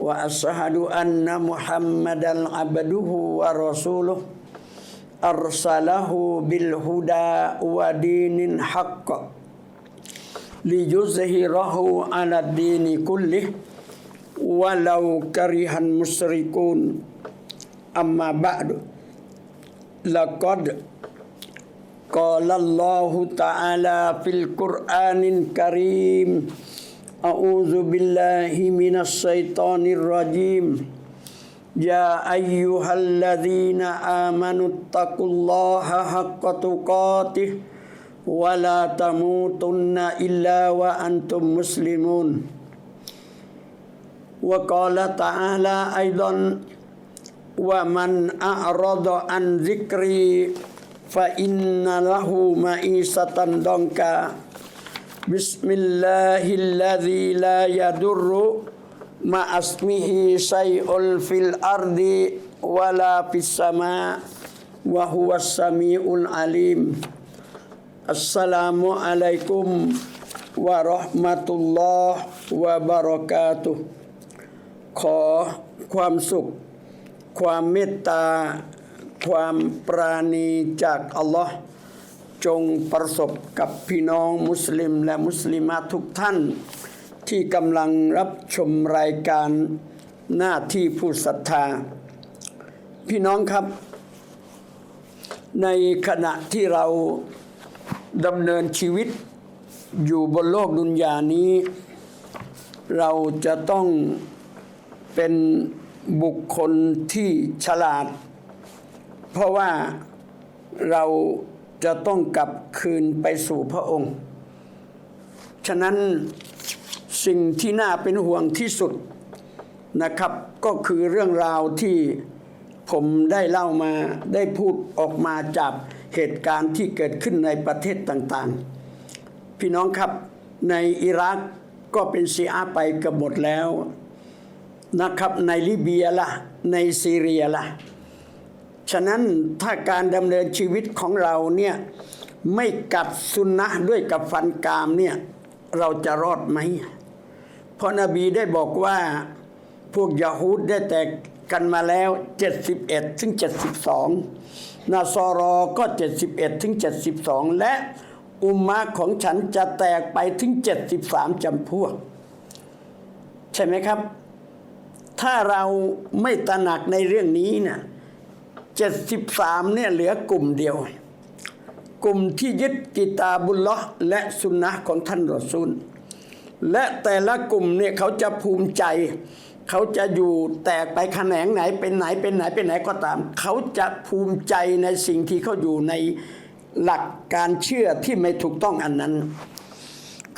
وأشهد أن محمدا عبده ورسوله أرسله بالهدى ودين حق ليظهره على الدين كله ولو كره المشركون. أما بعد لقد قال الله تعالى في القرآن الكريم أعوذ بالله من الشيطان الرجيم. يا أيها الذين آمنوا اتقوا الله حق تقاته ولا تموتن إلا وأنتم مسلمون. وقال تعالى أيضا ومن أعرض عن ذكري فإن له معيشة ضنكا. بسم الله الذي لا يضر مع اسمه شيء في الأرض ولا في السماء وهو السميع العليم السلام عليكم ورحمة الله وبركاته ขอความสุข ความเมตตา ความปราณีจากอัลลอฮ์ จงประสบกับพี่น้องมุสลิมและมุสลิมาทุกท่าน ที่กำลังรับชมรายการหน้าที่ผู้ศรัทธา พี่น้องครับ ในขณะที่เราดำเนินชีวิตอยู่บนโลกดุนยานี้ เราจะต้องเป็นบุคคลที่ฉลาด เพราะว่าเรา จะต้องกลับคืนไปสู่พระองค์ ฉะนั้นสิ่งที่น่าเป็นห่วงที่สุดนะครับ ก็คือเรื่องราวที่ผมได้เล่ามาได้พูดออกมาจากเหตุการณ์ที่เกิดขึ้นในประเทศต่างๆ พี่น้องครับในอิรักก็เป็นซีอาไปกับหมดแล้วนะครับในลิเบียละในซีเรียละ ฉะนั้นถ้าการดำเนินชีวิตของเราเนี่ยไม่กัดสุนนะด้วยกับฟันกรามเนี่ยเราจะรอดไหมเพราะนบีได้บอกว่าพวกยาฮูดได้แตกกันมาแล้ว 71 ถึง 72 นาซอรอก็ 71 ถึง 72 และอุมมะของฉันจะแตกไปถึง 73จำพวก ใช่ไหมครับ ถ้าเราไม่ตระหนักในเรื่องนี้นี่ย 73เนี่ยเหลือกลุ่มเดียว กลุ่มที่ยึดกิตาบุลลอฮ์และสุนนะของท่านรอซูล และแต่ละกลุ่มเนี่ยเขาจะภูมิใจ เขาจะอยู่แตกไปแขนงไหนเป็นไหนเป็นไหนเป็นไหนก็ตาม เขาจะภูมิใจในสิ่งที่เขาอยู่ในหลักการเชื่อที่ไม่ถูกต้องอันนั้น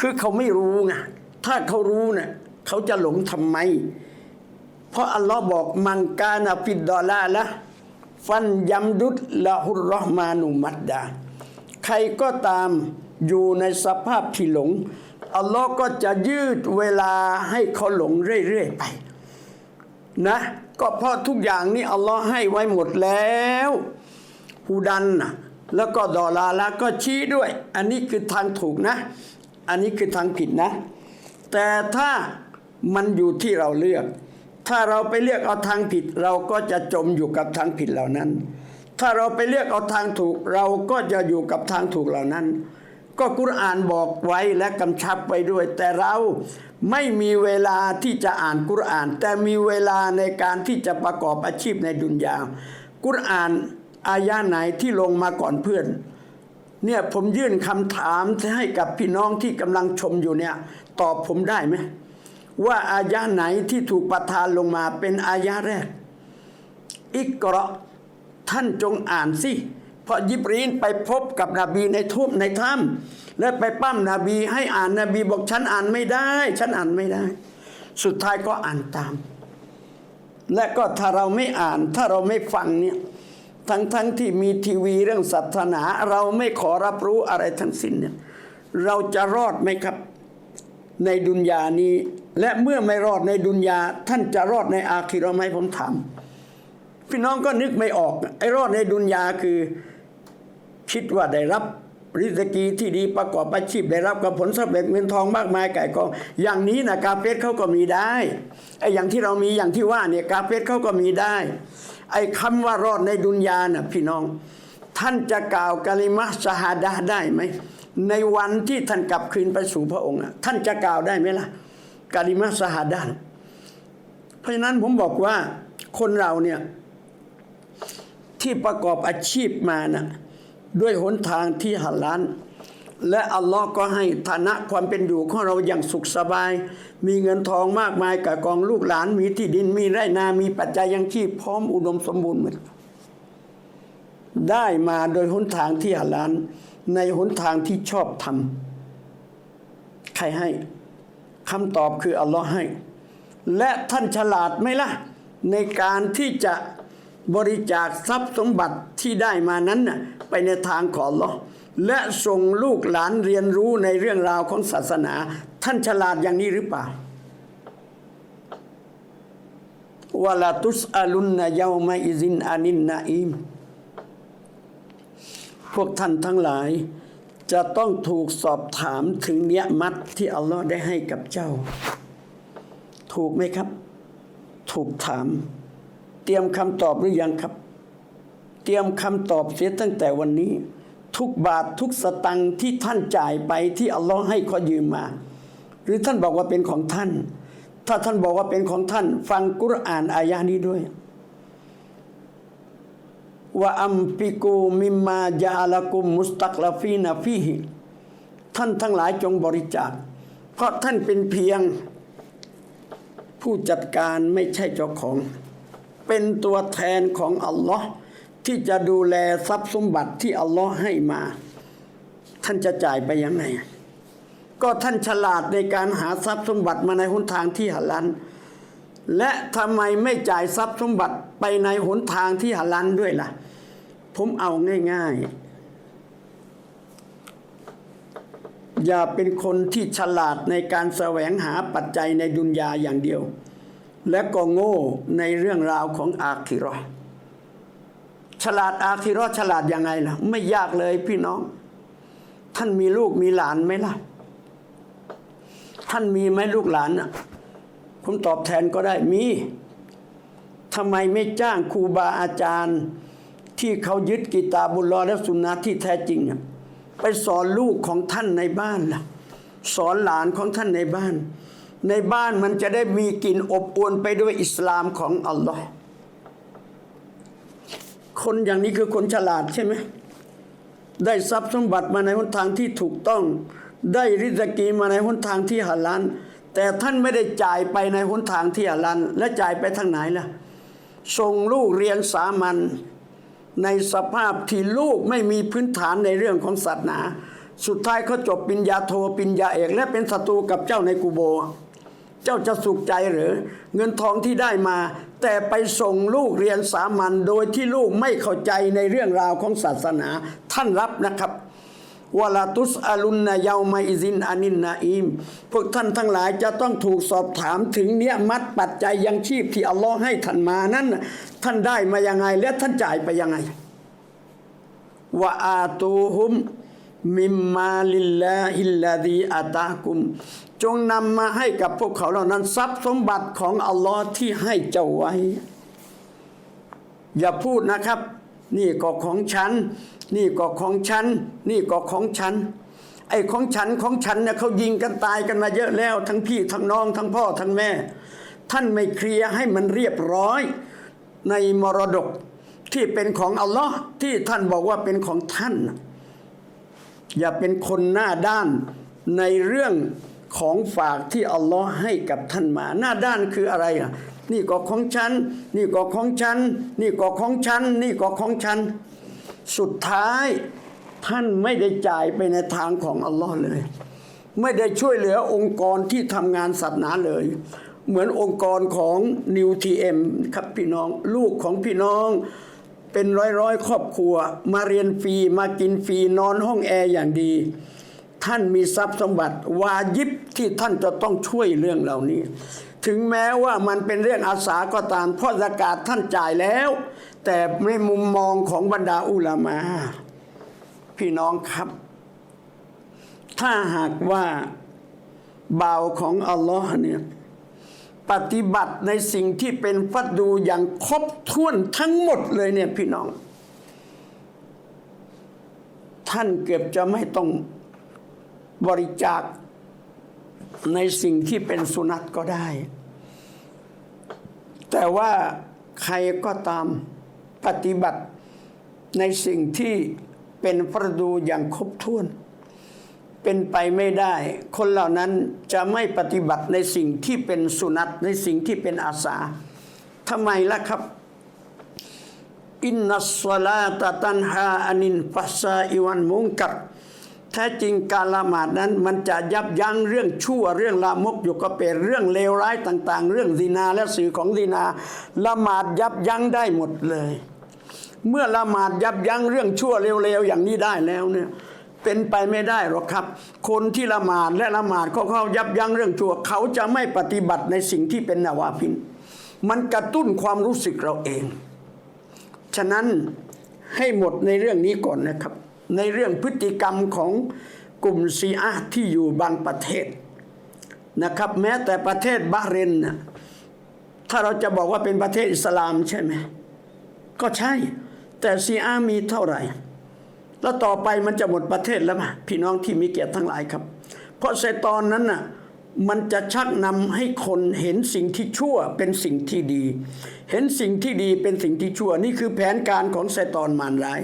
คือเขาไม่รู้ไงถ้าเขารู้เนี่ยเขาจะหลงทำไม เพราะอัลลอฮ์บอกมังกานาฟิดดอลาละ ฟันยัมดุดละฮุรรอห์มานุมัดดา ใครก็ตามอยู่ในสภาพที่หลง อัลลอฮ์ก็จะยืดเวลาให้เขาหลงเรื่อย ๆ ไป นะ ก็เพราะทุกอย่างนี้อัลลอฮ์ให้ไว้หมดแล้วฮูดันนะแล้วก็ดอลาละก็ชี้ด้วย อันนี้คือทางถูกนะ อันนี้คือทางผิดนะ แต่ถ้ามันอยู่ที่เราเลือก ถ้าเราไปเลือกเอาทางผิด เราก็จะจมอยู่กับทางผิดเหล่านั้น ถ้าเราไปเลือกเอาทางถูก เราก็จะอยู่กับทางถูกเหล่านั้น ก็กุรอานบอกไว้และกำชับไว้ด้วย แต่เราไม่มีเวลาที่จะอ่านกุรอาน แต่มีเวลาในการที่จะประกอบอาชีพในดุนยา กุรอานอายะไหนที่ลงมาก่อนเพื่อนเนี่ยผมยื่นคำถามให้กับพี่น้องที่กำลังชมอยู่เนี่ย ตอบผมได้ไหม ว่าอายะไหนที่ถูกประทานลงมาเป็นอายะแรก อิกระท่านจงอ่านสิเพราะยิบรีนไปพบกับนบีในทุบในถ้ำและไปปั้มนบีให้อ่านนบีบอกฉันอ่านไม่ได้ ฉันอ่านไม่ได้ สุดท้ายก็อ่านตาม และก็ถ้าเราไม่อ่านถ้าเราไม่ฟังเนี่ยทั้งทั้งที่มีทีวีเรื่องศาสนา เราไม่ขอรับรู้อะไรทั้งสิ้นเนี่ยเราจะรอดไหมครับ ในดุนยานี้ และเมื่อไม่รอดในดุนยา ท่านจะรอดในอาคิราะห์ไหมผมถามพี่น้องก็นึกไม่ออก ไอ้รอดในดุนยาคือ คิดว่าได้รับริสกีที่ดีประกอบอาชีพได้รับกับผลสำเร็จเงินทองมากมายไก่กอง อย่างนี้นะกาเฟสเขาก็มีได้ไอ้อย่างที่เรามีอย่างที่ว่าเนี่ยกาเฟสเขาก็มีได้ ไอ้คำว่ารอดในดุนยาน่ะพี่น้อง ท่านจะกล่าวกะลิมะชาฮาดะห์ได้ไหมในวันที่ท่านกลับคืนไปสู่พระองค์ท่านจะกล่าวได้ไหมล่ะ กะลิมะชาฮาดะห์เพราะฉะนั้นผมบอกว่าคนเราเนี่ยที่ประกอบอาชีพมานะ่ะด้วยหนทางที่หัลลาน และอัลลอฮ์ก็ให้ฐานะความเป็นอยู่ของเราอย่างสุขสบาย มีเงินทองมากมายกับกองลูกหลาน มีที่ดินมีไร่นา มีปัจจัยยังชีพพร้อมอุดมสมบูรณ์หมดได้มาโดยหนทางที่หัลลาน ในหนทางที่ชอบทำใครให้ คำตอบคืออัลลอฮ์ให้ และท่านฉลาดไหมล่ะ ในการที่จะบริจาคทรัพย์สมบัติที่ได้มานั้นน่ะไปในทางของอัลลอฮ์และส่งลูกหลานเรียนรู้ในเรื่องราวของศาสนา ท่านฉลาดอย่างนี้หรือเปล่าวลาตุสอาลุนนะเยามาอิซินอานินนาอิมพวกท่านทั้งหลาย จะต้องถูกสอบถามถึงเนี้ยมัดที่อัลลอฮ์ได้ให้กับเจ้า ถูกไหมครับ ถูกถาม เตรียมคำตอบหรือยังครับ เตรียมคำตอบเสียตั้งแต่วันนี้ ทุกบาททุกสตังค์ที่ท่านจ่ายไปที่อัลลอฮ์ให้ขอยืมมา หรือท่านบอกว่าเป็นของท่าน ถ้าท่านบอกว่าเป็นของท่าน ฟังกุรอานอายะนี้ด้วย ว่าอัมปิกูมิมมาจาลกุมมุสตักลาฟีนาฟีฮิท่านทั้งหลายจงบริจาค เพราะท่านเป็นเพียง ผู้จัดการไม่ใช่เจ้าของ เป็นตัวแทนของอัลลอฮ์ที่จะดูแลทรัพย์สมบัติที่อัลลอฮ์ให้มา ท่านจะจ่ายไปยังไง ก็ท่านฉลาดในการหาทรัพย์สมบัติมาในหนทางที่หลัน และทำไมไม่จ่ายทรัพย์สมบัติไปในหนทางที่หลันด้วยล่ะ ผมเอาง่าย ๆ อย่าเป็นคนที่ฉลาดในการแสวงหาปัจจัยในดุนยาอย่างเดียว และก็โง่ในเรื่องราวของอาคิราะห์ฉลาดอาคิราะห์ฉลาดยังไงล่ะ ไม่ยากเลยพี่น้อง ท่านมีลูกมีหลานไหมล่ะ ท่านมีไหมลูกหลานอะ ผมตอบแทนก็ได้มีทำไมไม่จ้างครูบาอาจารย์ ที่เขายึดกิตาบุลลอและสุนนะที่แท้จริง ไปสอนลูกของท่านในบ้านล่ะ สอนหลานของท่านในบ้าน ในบ้านมันจะได้มีกลิ่นอบอวลไปด้วยอิสลามของอัลลอฮ์คนอย่างนี้คือคนฉลาดใช่ไหมได้ทรัพย์สมบัติมาในหนทางที่ถูกต้อง ได้ริสกีมาในหนทางที่หาลาน แต่ท่านไม่ได้จ่ายไปในหนทางที่หาลานและจ่ายไปทางไหนล่ะส่งลูกเรียนสามัญในสภาพที่ลูกไม่มีพื้นฐานในเรื่องของศาสนา สุดท้ายเขาจบปิญญาโทปิญญาเอก และเป็นศัตรูกับเจ้าในกูโบ เจ้าจะสุขใจหรือ เงินทองที่ได้มา แต่ไปส่งลูกเรียนสามัญโดยที่ลูกไม่เข้าใจในเรื่องราวของศาสนา ท่านรับนะครับ วลาตุสอาลุนนะเยามาอิซินอานินนาอิม พวกท่านทั้งหลายจะต้องถูกสอบถามถึงเนี้ยมัดปัจจัยยังชีพที่อัลลอฮ์ให้ท่านมานั้น ท่านได้มายังไง และท่านจ่ายไปยังไงวะอาตูฮุมมิมมาลิลลาฮิลลาดีอาตากุม จงนำมาให้กับพวกเขาเหล่านั้นทรัพย์สมบัติของอัลลอฮ์ที่ให้เจ้าไว้ อย่าพูดนะครับ นี่ก็ของฉัน นี่ก็ของฉัน นี่ก็ของฉัน ไอ้ของฉันของฉันเนี่ยเขายิงกันตายกันมาเยอะแล้ว ทั้งพี่ทั้งน้องทั้งพ่อทั้งแม่ ท่านไม่เคลียร์ให้มันเรียบร้อย ในมรดกที่เป็นของอัลลอฮ์ที่ท่านบอกว่าเป็นของท่าน อย่าเป็นคนหน้าด้านในเรื่องของฝากที่อัลลอฮ์ให้กับท่านมา หน้าด้านคืออะไรอะ นี่ก็ของฉัน นี่ก็ของฉัน นี่ก็ของฉัน นี่ก็ของฉัน สุดท้ายท่านไม่ได้จ่ายไปในทางของอัลลอฮ์เลย ไม่ได้ช่วยเหลือองค์กรที่ทำงานศาสนาเลย เหมือนองค์กรของนิวทีเอ็มครับพี่น้องลูกของพี่น้องเป็นร้อยร้อยๆครอบครัว มาเรียนฟรีมากินฟรีนอนห้องแอร์อย่างดี ท่านมีทรัพย์สมบัติวายิบที่ท่านจะต้องช่วยเรื่องเหล่านี้ ถึงแม้ว่ามันเป็นเรื่องอาสาก็ตามเพราะสกาศท่านจ่ายแล้ว แต่ในมุมมองของบรรดาอุลามา พี่น้องครับ ถ้าหากว่าเบาของอัลลอฮ์เนี่ยปฏิบัติในสิ่งที่เป็นฟัดดูอย่างครบถ้วนทั้งหมดเลยเนี่ยพี่น้อง ท่านเกือบจะไม่ต้องบริจาค ในสิ่งที่เป็นสุนัตก็ได้ แต่ว่าใครก็ตามปฏิบัติในสิ่งที่เป็นประดูอย่างครบถ้วน เป็นไปไม่ได้ คนเหล่านั้นจะไม่ปฏิบัติในสิ่งที่เป็นสุนัตในสิ่งที่เป็นอาสาทำไมล่ะครับอินนัสลาตตันฮาอานินฟัสซาอิวันมุงกัด แท้จริงการละหมาดนั้นมันจะยับยั้งเรื่องชั่วเรื่องลามกอยู่ก็เป็นเรื่องเลวร้ายต่างๆ เรื่องดีนาและสื่อของดีนาละหมาดยับยั้งได้หมดเลย เมื่อละหมาดยับยั้งเรื่องชั่วเร็วๆอย่างนี้ได้แล้วเนี่ยเป็นไปไม่ได้หรอกครับ คนที่ละหมาดและละหมาดเขาเขายับยั้งเรื่องชั่ว เขาจะไม่ปฏิบัติในสิ่งที่เป็นนาวาพินมันกระตุ้นความรู้สึกเราเอง ฉะนั้นให้หมดในเรื่องนี้ก่อนนะครับ ในเรื่องพฤติกรรมของกลุ่มซีอาที่อยู่บางประเทศนะครับ แม้แต่ประเทศบาเรนนะถ้าเราจะบอกว่าเป็นประเทศอิสลามใช่ไหมก็ใช่ แต่ซีอามีเท่าไหร่ แล้วต่อไปมันจะหมดประเทศแล้วมั้พี่น้องที่มีเกียรติทั้งหลายครับ เพราะไซตอนนั้นน่ะมันจะชักนำให้คนเห็นสิ่งที่ชั่วเป็นสิ่งที่ดี เห็นสิ่งที่ดีเป็นสิ่งที่ชั่ว นี่คือแผนการของไซตอนมารร้าย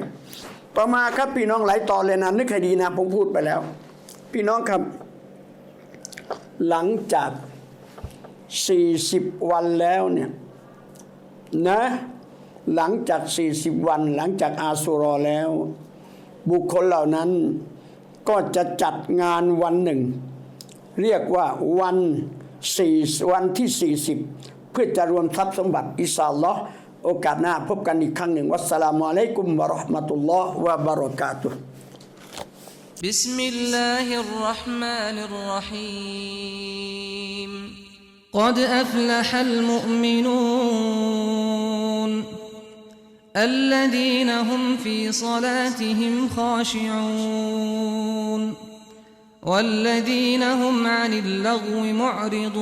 ต่อมาครับพี่น้องหลายตอนเลยนะนึกให้ดีนะผมพูดไปแล้ว พี่น้องครับ หลังจาก 40 วันแล้วเนี่ยนะหลังจาก 40 วันหลังจากอาสุรอแล้ว บุคคลเหล่านั้นก็จะจัดงานวันหนึ่ง เรียกว่าวันสี่วันที่ 40 เพื่อจะรวมทรัพย์สมบัติอิสาลลอ โอกาสหน้าพบกันอีกครั้งหนึ่ง วัสสลามุอะลัยกุมวะเราะห์มะตุลลอฮ์วะบะเราะกาตุฮ์ بسم الله الرحمن الرحيم قد أفلح المؤمنون الذين هم في صلاتهم خاشعون والذين هم عن اللغو معرضون